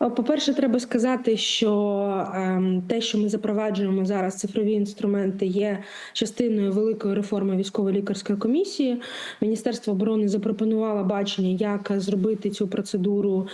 По-перше, треба сказати, що ем, те, що ми запроваджуємо зараз цифрові інструменти, є частиною великої реформи військово-лікарської комісії. Міністерство оборони запропонувало бачення, як зробити цю процедуру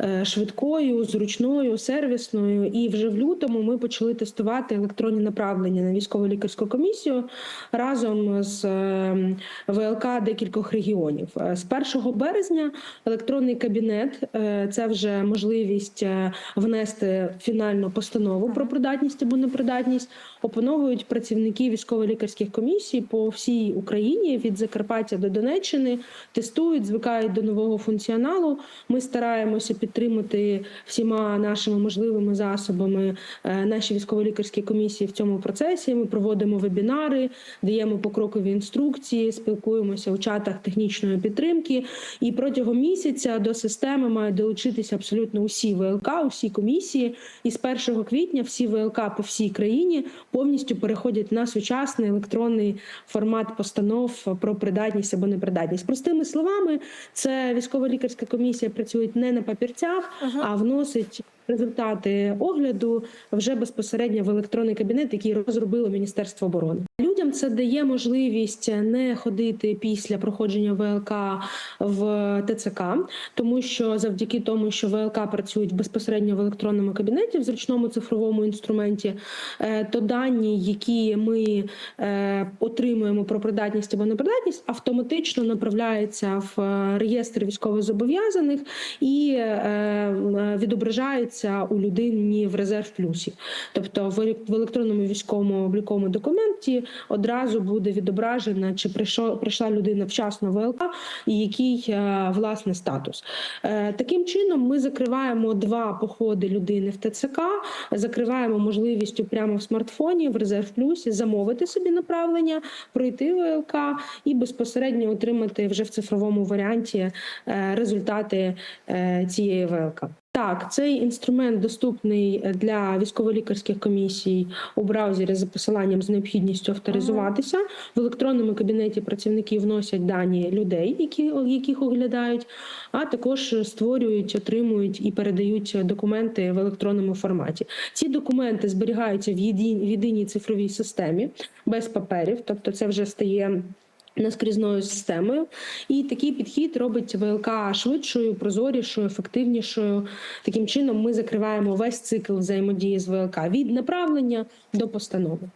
е, швидкою, зручною, сервісною. І вже в лютому ми почали тестувати електронні направлення на військово-лікарську комісію разом з ем, ВЛК декількох регіонів. Е, З 1 березня електронний кабінет е, це вже можливість е, внести фінальну постанову про придатність або непридатність. Опановують працівники військово-лікарських комісій по всій Україні від Закарпаття до Донеччини, тестують, звикають до нового функціоналу. Ми стараємося підтримати всіма нашими можливими засобами е, наші військово-лікарські комісії в цьому процесі. Ми проводимо вебінари, даємо покрокові інструкції, спілкуємося у чатах технічної підтримки. І протягом місяця до системи мають долучитися абсолютно усі ВЛК, усі комісії. І з 1 квітня всі ВЛК по всій країні повністю переходять на сучасний електронний формат постанов про придатність або непридатність. Простими словами, це військово-лікарська комісія працює не на папірцях, а вносить. Результати огляду вже безпосередньо в електронний кабінет, який розробило Міністерство оборони. Людям це дає можливість не ходити після проходження ВЛК в ТЦК, тому що завдяки тому, що ВЛК працюють безпосередньо в електронному кабінеті, в зручному цифровому інструменті, е, то дані, які ми е, отримуємо про придатність або непридатність, автоматично направляються в е, реєстр військовозобов'язаних і відображаються у людині в резерв плюсі. Тобто в електронному військовому обліковому документі одразу буде відображено, чи прийшов прийшла людина вчасно в ВЛК і який е, власне статус. Е, Таким чином ми закриваємо два походи людини в ТЦК, закриваємо можливістю прямо в смартфоні в резерв плюсі замовити собі направлення, пройти ВЛК і безпосередньо отримати вже в цифровому варіанті е, результати цієї ВЛК. Так, цей інструмент доступний для військово-лікарських комісій у браузері за посиланням з необхідністю авторизуватися. В електронному кабінеті працівники вносять дані людей, які, яких оглядають, а також створюють, отримують і передають документи в електронному форматі. Ці документи зберігаються в єдиній, в єдиній цифровій системі без паперів, тобто це вже стає. Наскрізною системою, і такий підхід робить ВЛК швидшою, прозорішою, ефективнішою. Таким чином, ми закриваємо весь цикл взаємодії з ВЛК від направлення до постанови.